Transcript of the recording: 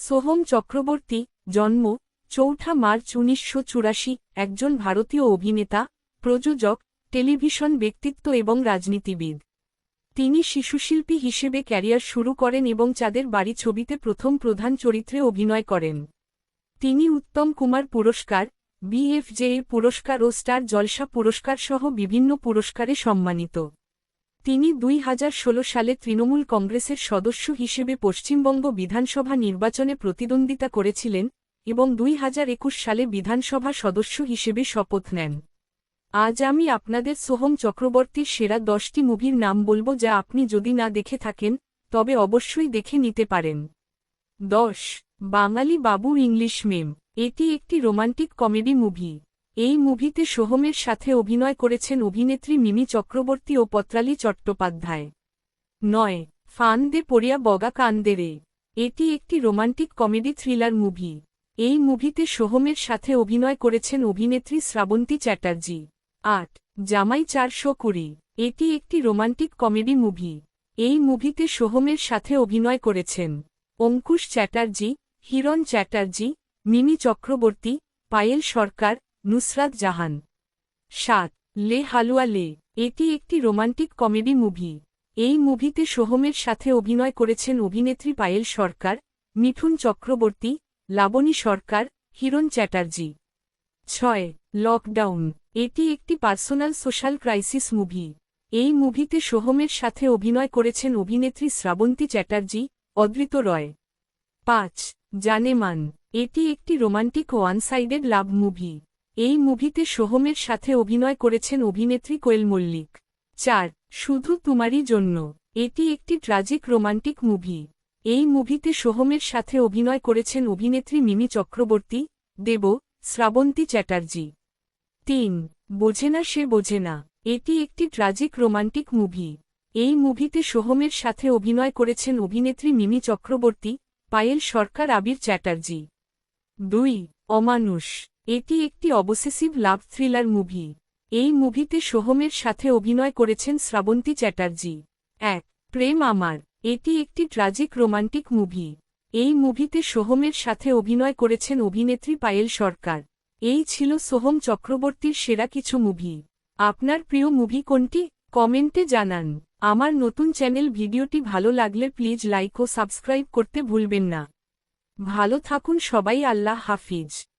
সোহম চক্রবর্তী, জন্ম, চৌঠা মার্চ উনিশশো চুরাশি, একজন ভারতীয় অভিনেতা, প্রযোজক, টেলিভিশন ব্যক্তিত্ব এবং রাজনীতিবিদ। তিনি শিশুশিল্পী হিসেবে ক্যারিয়ার শুরু করেন এবং চাঁদের বাড়ি ছবিতে প্রথম প্রধান চরিত্রে অভিনয় করেন। তিনি উত্তম কুমার পুরস্কার, বিএফজেএ পুরস্কার ও স্টার জলসা পুরস্কার সহ বিভিন্ন পুরস্কারে সম্মানিত। তিনি দুই হাজার ষোলো সালে তৃণমূল কংগ্রেসের সদস্য হিসেবে পশ্চিমবঙ্গ বিধানসভা নির্বাচনে প্রতিদ্বন্দ্বিতা করেছিলেন এবং দুই হাজার একুশ সালে বিধানসভা সদস্য হিসেবে শপথ নেন। আজ আমি আপনাদের সোহম চক্রবর্তীর সেরা দশটি মুভির নাম বলব যা আপনি যদি না দেখে থাকেন, তবে অবশ্যই দেখে নিতে পারেন। দশ, বাঙালি বাবু ইংলিশ মেম। এটি একটি রোমান্টিক কমেডি মুভি। এই মুভিতে সোহমের সাথে অভিনয় করেছেন অভিনেত্রী মিমি চক্রবর্তী ও পত্রালী চট্টোপাধ্যায়। নয় ফান দে পড়িয়া বগা কান্দেরে এটি একটি রোমান্টিক কমেডি থ্রিলার মুভি। এই মুভিতে সোহমের সাথে অভিনয় করেছেন অভিনেত্রী শ্রাবন্তী চ্যাটার্জি। আট, জামাই চারশো কুড়ি। এটি একটি রোমান্টিক কমেডি মুভি। এই মুভিতে সোহমের সাথে অভিনয় করেছেন অঙ্কুশ চ্যাটার্জি, হিরণ চ্যাটার্জি, মিমি চক্রবর্তী, পায়েল সরকার নুসরাত জাহান। সাত, লে হালুয়া লে, এটি একটি রোমান্টিক কমেডি মুভি। এই মুভিতে সোহমের সাথে অভিনয় করেছেন অভিনেত্রী পায়েল সরকার, মিঠুন চক্রবর্তী, লাবণী সরকার, হিরণ চ্যাটার্জি। ছয়, লকডাউন, এটি একটি পার্সোনাল সোশ্যাল ক্রাইসিস মুভি। এই মুভিতে সোহমের সাথে অভিনয় করেছেন অভিনেত্রী শ্রাবন্তী চ্যাটার্জি, অদৃত রয়। পাঁচ, জানেমান, এটি একটি romantic one sided love movie. এই মুভিতে সোহমের সাথে অভিনয় করেছেন অভিনেত্রী কোয়েল মল্লিক। চার, শুধু তোমারই জন্য। এটি একটি ট্রাজিক রোমান্টিক মুভি। এই মুভিতে সোহমের সাথে অভিনয় করেছেন অভিনেত্রী মিমি চক্রবর্তী, দেব, শ্রাবন্তী চ্যাটার্জি। তিন, বোঝে না সে বোঝে না। এটি একটি ট্রাজিক রোমান্টিক মুভি। এই মুভিতে সোহমের সাথে অভিনয় করেছেন অভিনেত্রী মিমি চক্রবর্তী, পায়েল সরকার, আবির চ্যাটার্জি। দুই, অমানুষ। এটি একটি অবসেসিভ লাভ থ্রিলার মুভি। এই মুভিতে সোহমের সাথে অভিনয় করেছেন শ্রাবন্তী চ্যাটার্জি। এক, প্রেম আমার। এটি একটি ট্রাজিক রোমান্টিক মুভি। এই মুভিতে সোহমের সাথে অভিনয় করেছেন অভিনেত্রী পায়েল সরকার। এই ছিল সোহম চক্রবর্তীর সেরা কিছু মুভি। আপনার প্রিয় মুভি কোনটি? কমেন্টে জানান। আমার নতুন চ্যানেল ভিডিওটি ভালো লাগলে প্লিজ লাইক ও সাবস্ক্রাইব করতে ভুলবেন না। ভালো থাকুন সবাই, আল্লাহ হাফিজ।